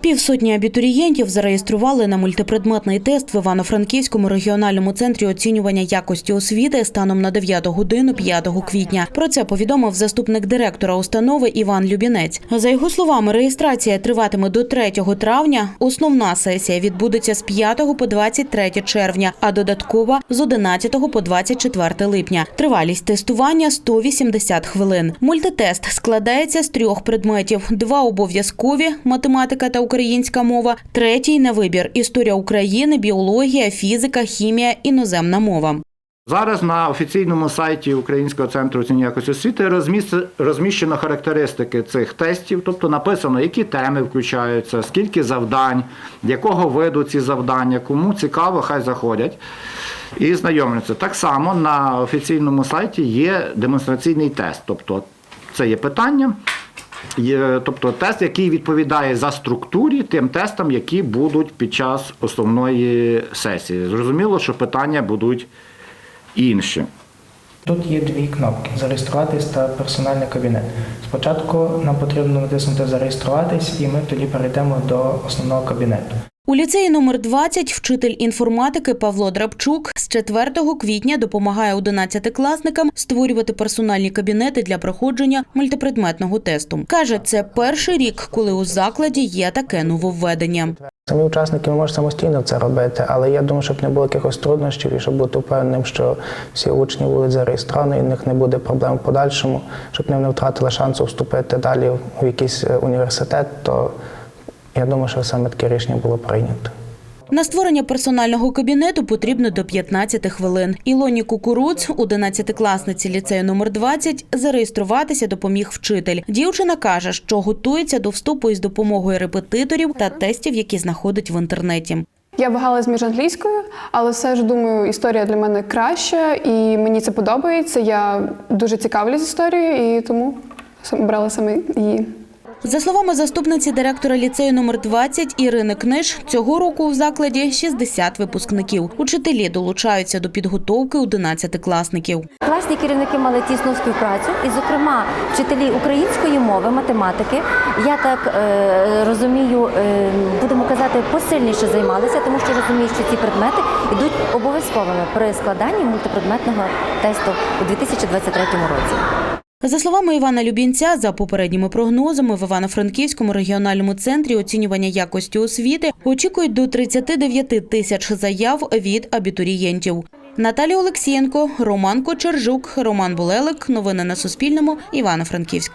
Півсотні абітурієнтів зареєстрували на мультипредметний тест в Івано-Франківському регіональному центрі оцінювання якості освіти станом на 9 годину 5 квітня. Про це повідомив заступник директора установи Іван Любінець. За його словами, реєстрація триватиме до 3 травня. Основна сесія відбудеться з 5 по 23 червня, а додаткова з 11 по 24 липня. Тривалість тестування 180 хвилин. Мультитест складається з трьох предметів: два обов'язкові математика та українська мова, третій на вибір історія України, біологія, фізика, хімія, іноземна мова. Зараз на офіційному сайті Українського центру оцінювання якості освіти розміщено характеристики цих тестів, тобто написано, які теми включаються, скільки завдань, якого виду ці завдання, кому цікаво, хай заходять і знайомляться. Так само на офіційному сайті є демонстраційний тест, тобто це є питання. Тобто тест, який відповідає за структурі тим тестам, які будуть під час основної сесії. Зрозуміло, що питання будуть інші. Тут є дві кнопки зареєструватись та персональний кабінет. Спочатку нам потрібно натиснути зареєструватись, і ми тоді перейдемо до основного кабінету. У ліцеї номер 20 вчитель інформатики Павло Драбчук з 4 квітня допомагає 11-класникам створювати персональні кабінети для проходження мультипредметного тесту. Каже, це перший рік, коли у закладі є таке нововведення. Самі учасники можуть самостійно це робити, але я думаю, щоб не було якихось труднощів і щоб бути впевненим, що всі учні будуть зареєстровані, і в них не буде проблем в подальшому, щоб вони не втратили шансу вступити далі в якийсь е, університет, то я думаю, що саме таке рішення було прийнято. На створення персонального кабінету потрібно до 15 хвилин. Ілоні Кукуруц, 11-класниці ліцею номер 20, зареєструватися допоміг вчитель. Дівчина каже, що готується до вступу із допомогою репетиторів та тестів, які знаходить в інтернеті. Я вагалась між англійською, але все ж думаю, історія для мене краща, і мені це подобається. Я дуже цікавлюсь історією, і тому обрала саме її. За словами заступниці директора ліцею номер 20 Ірини Книж, цього року в закладі 60 випускників. Учителі долучаються до підготовки 11-класників. Класні керівники мали тісну співпрацю, і, зокрема, вчителі української мови, математики, я так е, розумію, е, будемо казати, посильніше займалися, тому що розумію, що ці предмети йдуть обов'язковими при складанні мультипредметного тесту у 2023 році. За словами Івана Любінця, за попередніми прогнозами в Івано-Франківському регіональному центрі оцінювання якості освіти очікують до 39 тисяч заяв від абітурієнтів. Наталія Олексієнко, Роман Кочержук, Роман Булелик. Новини на Суспільному. Івано-Франківськ.